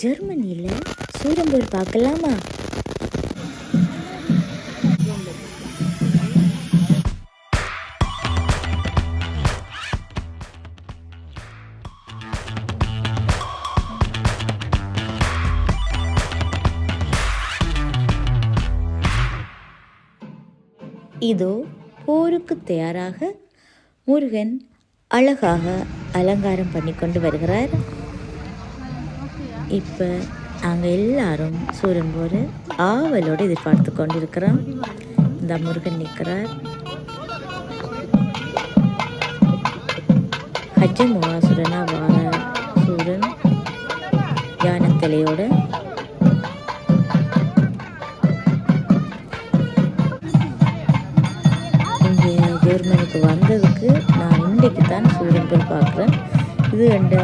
ஜெர்மனியில் சூரம்பூர் பார்க்கலாமா? இதோ போருக்கு தயாராக முருகன் அழகாக அலங்காரம் பண்ணி கொண்டு வருகிறார். இப்போ நாங்கள் எல்லாரும் சூரியன் போர் ஆவலோடு எதிர்பார்த்து கொண்டிருக்கிறோம். இந்த முருகன் நிற்கிறார். ஹஜ்ஜ முகாசுரனா வார சூரன் யானத்தலையோட இங்கே ஜெர்மனிக்கு வந்ததுக்கு நான் இன்றைக்கு தான் சூரியன் போர் பார்க்குறேன். இது எந்த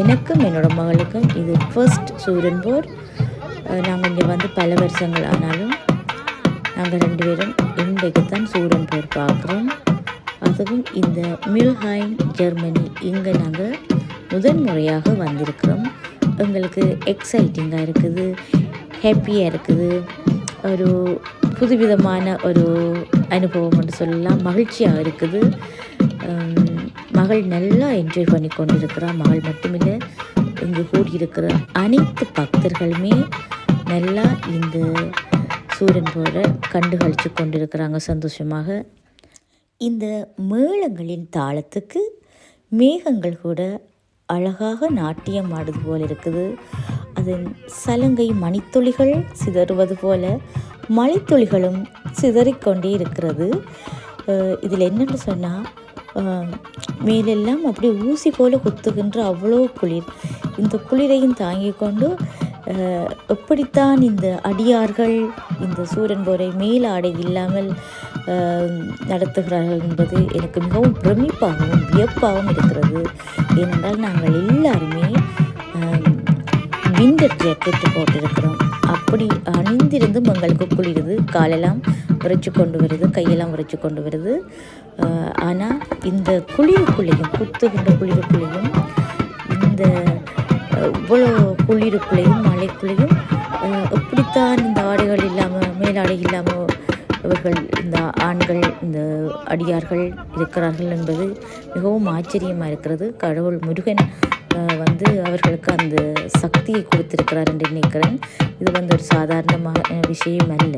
எனக்கும் என்னோட மகளுக்கும் இது ஃபர்ஸ்ட் சூரியன் போர் நாங்கள் இங்கே வந்து பல வருஷங்கள் ஆனாலும் நாங்கள் ரெண்டு பேரும் இன்றைக்கு தான் சூரியன் போர் பார்க்குறோம். அதுவும் இந்த மில்ஹைம் ஜெர்மனி இங்கே நாங்கள் முதன் முறையாக வந்திருக்கிறோம். எங்களுக்கு எக்ஸைட்டிங்காக இருக்குது ஹாப்பியாக இருக்குது. ஒரு புதுவிதமான ஒரு அனுபவம் என்று சொல்லலாம் மகிழ்ச்சியாக இருக்குது. மகள் நல்லா என்ஜாய் பண்ணி கொண்டிருக்கிறாள் மகள் மட்டுமில்லை இங்கு கூடியிருக்கிற அனைத்து பக்தர்களுமே நல்லா இந்த சூரியன் போல கண்டு கழித்து கொண்டிருக்கிறாங்க சந்தோஷமாக. இந்த மேளங்களின் தாளத்துக்கு மேகங்கள் கூட அழகாக நாட்டியம் ஆடுது போல் இருக்குது. அதன் சலங்கை மணித்துளிகள் சிதறுவது போல மழைத்துளிகளும் சிதறிக்கொண்டே இருக்கிறது. இதில் என்னென்னு சொன்னால் மேலெல்லாம் அப்படியே ஊசி போல குத்துகின்ற அவ்வளோ குளிர். இந்த குளிரையும் தாங்கிக் கொண்டு எப்படித்தான் இந்த அடியார்கள் இந்த சூரன் போரை மேலாடை இல்லாமல் நடத்துகிறார்கள் என்பது எனக்கு மிகவும் பிரமிப்பாகவும் வியப்பாகவும் இருக்கிறது. ஏனென்றால் நாங்கள் எல்லாருமே இந்த ஜாக்கெட் போட்டிருக்கிறோம். அப்படி அணிந்திருந்தும் எங்களுக்கு குளிருது. காலெல்லாம் உரைச்சி கொண்டு வருது. கையெல்லாம் உரைச்சி கொண்டு வருது. ஆனால் இந்த குளிருக்குள்ளேயும் குத்துகின்ற குளிருக்குள்ளேயும் இந்த இவ்வளோ குளிருக்குள்ளேயும் மழைக்குள்ளேயும் எப்படித்தான் இந்த ஆடைகள் இல்லாமல் மேலாடை இல்லாமல் இவர்கள் இந்த ஆண்கள் இந்த அடியார்கள் இருக்கிறார்கள் என்பது மிகவும் ஆச்சரியமாக இருக்கிறது. கடவுள் முருகன் வந்து அவர்களுக்கு அந்த சக்தியை கொடுத்திருக்கிறார் என்று நினைக்கிறேன். இது வந்து ஒரு சாதாரணமான விஷயம் அல்ல.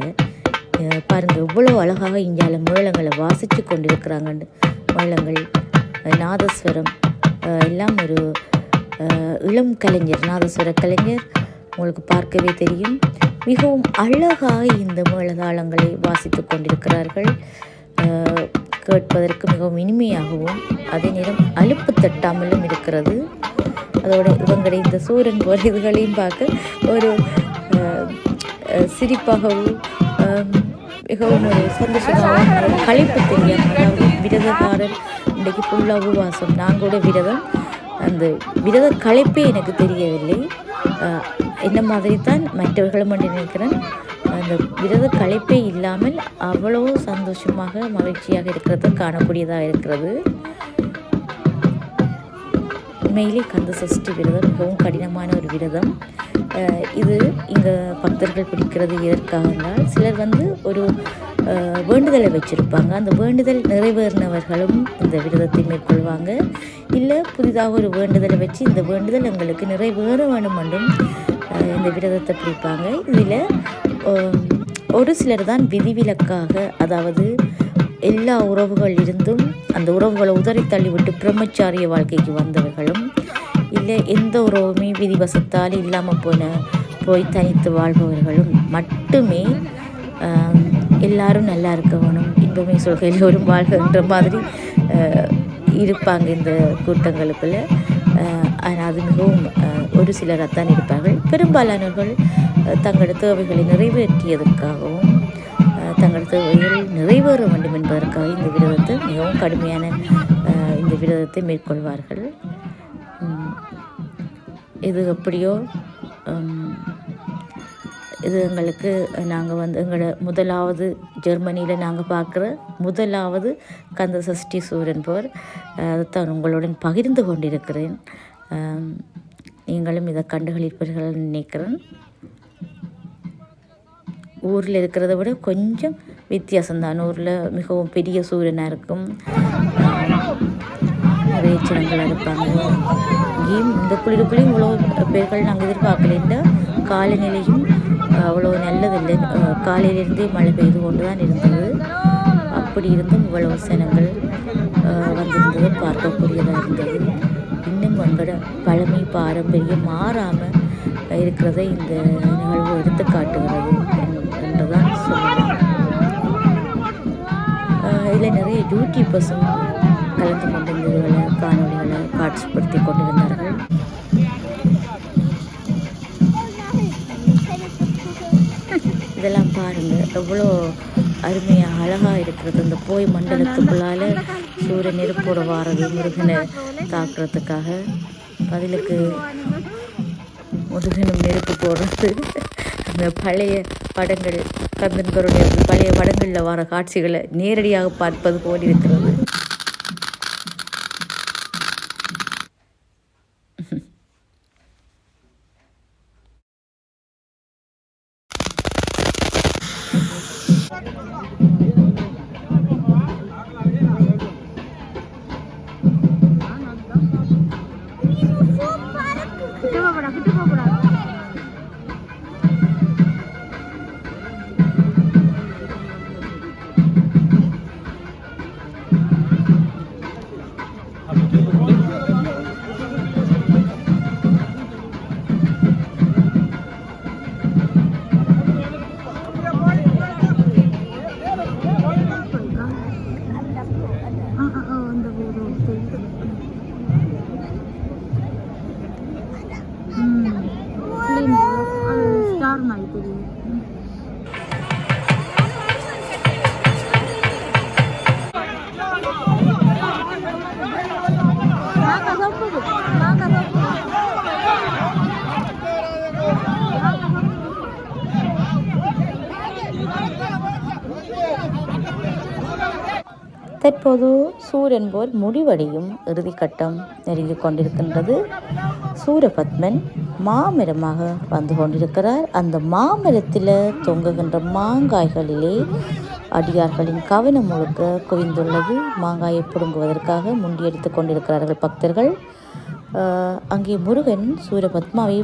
பாருங்கள் இவ்வளோ எவ்வளோ அழகாக இந்தியாவில் மேளங்களை வாசித்து கொண்டிருக்கிறாங்கன்னு. மேளங்கள் நாதஸ்வரம் எல்லாம் ஒரு இளம் கலைஞர் நாதஸ்வர கலைஞர். உங்களுக்கு பார்க்கவே தெரியும். மிகவும் அழகாக இந்த மேளதாளங்களை வாசித்து கொண்டிருக்கிறார்கள். கேட்பதற்கு மிகவும் இனிமையாகவும் அதே நேரம் அலுப்பு தட்டாமலும் இருக்கிறது. அதோட இவங்களுடைய இந்த சூரன் போர் இதுகளையும் பார்க்க ஒரு சிரிப்பாகவும் மிகவும் ஒரு சந்தோஷமாகவும் கழிப்பு தெரியாமல் விரதக்காரன் இன்றைக்கு ஃபுல்லாக உபவாசம். நான் கூட விரதம். அந்த விரத களைப்பே எனக்கு தெரியவில்லை. என்ன மாதிரி தான் மற்றவர்களும் என்று நினைக்கிறேன். அந்த விரத களைப்பே இல்லாமல் அவ்வளோ சந்தோஷமாக மகிழ்ச்சியாக இருக்கிறது காணக்கூடியதாக இருக்கிறது. உண்மையிலே கந்த சஷ்டி விரதம் மிகவும் கடினமான ஒரு விரதம். இது இங்கே பக்தர்கள் பிடிக்கிறது எதற்காக இருந்தால் சிலர் வந்து ஒரு வேண்டுதலை வச்சுருப்பாங்க. அந்த வேண்டுதல் நிறைவேறினவர்களும் இந்த விரதத்தை மேற்கொள்வாங்க. இல்லை புதிதாக ஒரு வேண்டுதலை வச்சு இந்த வேண்டுதல் எங்களுக்கு நிறைவேற வேண்டும் என்றும் இந்த விரதத்தை பிடிப்பாங்க. இதில் ஒரு சிலர் தான் விதிவிலக்காக அதாவது எல்லா உறவுகள் இருந்தும் அந்த உறவுகளை உதறி தள்ளிவிட்டு பிரம்மச்சாரிய வாழ்க்கைக்கு வந்தவர்களும் இல்லை எந்த உறவுமே விதிவசத்தால் இல்லாமல் போன போய் தனித்து வாழ்பவர்களும் மட்டுமே எல்லாரும் நல்லா இருக்க வேணும் இன்பமே சொல்க எல்லோரும் வாழ்கின்ற மாதிரி இருப்பாங்க இந்த கூட்டங்களுக்குள்ள. ஆனால் அது மிகவும் ஆஹ், ஒரு சிலராகத்தான் இருப்பார்கள். பெரும்பாலானவர்கள் தங்களது தேவைகளை நிறைவேற்றியதற்காகவும் அஹ் தங்களது தேவைகள் நிறைவேற வேண்டும் என்பதற்காக இந்த விரதத்தை மிகவும் கடுமையான இந்த விரதத்தை மேற்கொள்வார்கள். இது எப்படியோ இது எங்களுக்கு நாங்கள் வந்து எங்களோட முதலாவது ஜெர்மனியில் நாங்கள் பார்க்குற முதலாவது கந்த சஷ்டி சூரன் போர் அதைத்தான் உங்களுடன் பகிர்ந்து கொண்டிருக்கிறேன். நீங்களும் இதை கண்டுகளிப்பீர்கள் நினைக்கிறேன். ஊரில் இருக்கிறத விட கொஞ்சம் வித்தியாசம்தான். ஊரில் மிகவும் பெரிய சூரியனாக இருக்கும். நிறைய சின்னங்களாக இருப்பாங்க இங்கேயும் இந்த குளிருக்குள்ளேயும் இவ்வளோ பேர்கள் நாங்கள் எதிர்பார்க்கல. காலநிலையும் அவ்வளோ நல்லதில்லை. காலையிலேருந்தே மழை பெய்து கொண்டு தான் இருந்தது. அப்படி இருந்தும் இவ்வளவு சனங்கள் வந்திருந்தது. பார்க்கக்கூடியதாக இருந்தது. இன்னும் எங்களோட பழமை பாரம்பரியம் மாறாமல் இருக்கிறத இந்த நிகழ்வு எடுத்து காட்டுகிறது நிறைய யூடியூபர்ஸும் கலந்து கொண்டு இதுகளை காணொலிகளை காட்சிப்படுத்தி கொண்டிருந்தார்கள். இதெல்லாம் பாருங்கள் எவ்வளோ அருமையாக அழகாக இருக்கிறது. இந்த போய் மண்டலத்துக்குள்ளால சூரிய நெருப்போட வாரது முருகனை தாக்குறதுக்காக பதிலுக்கு முருகனும் நெருப்பு போடுறது. அந்த பழைய படங்கள் கந்தன்கருடைய பழைய படங்களில் வர காட்சிகளை நேரடியாக பார்ப்பது போல் இருக்கிறது. தற்போது சூரியன் போல் முடிவடையும் இறுதிக்கட்டம் நெருங்கிக் கொண்டிருக்கின்றது. சூரபத்மன் மாமரமாக வந்து கொண்டிருக்கிறார். அந்த மாமரத்தில் தொங்குகின்ற மாங்காய்களிலே அடியார்களின் கவனம் முழுக்க குவிந்துள்ளது. மாங்காயை பிடுங்குவதற்காக முண்டியடித்துக் கொண்டிருக்கிறார்கள் பக்தர்கள். அங்கே முருகன் சூரபத்மாவை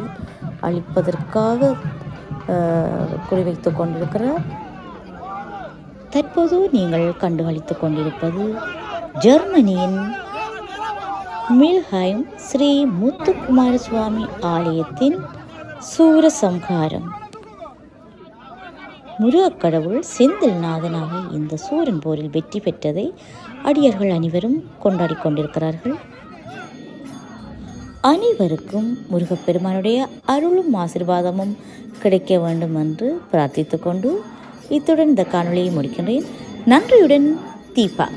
அழிப்பதற்காக குறிவைத்து கொண்டிருக்கிறார். தற்போது நீங்கள் கண்டுகளித்துக் கொண்டிருப்பது ஜெர்மனியின் மில்ஹைம் ஸ்ரீ முத்துக்குமார சுவாமி ஆலயத்தின் சூரசம்ஹாரம். முருகக் கடவுள் செந்தில் நாதனாக இந்த சூரன் போரில் வெற்றி பெற்றதை அடியர்கள் அனைவரும் கொண்டாடிக் கொண்டிருக்கிறார்கள். அனைவருக்கும் முருகப்பெருமானுடைய அருளும் ஆசிர்வாதமும் கிடைக்க வேண்டும் என்று பிரார்த்தித்துக் கொண்டு இத்துடன் இந்த காணொலியை முடிக்கின்றேன். நன்றியுடன் தீபா.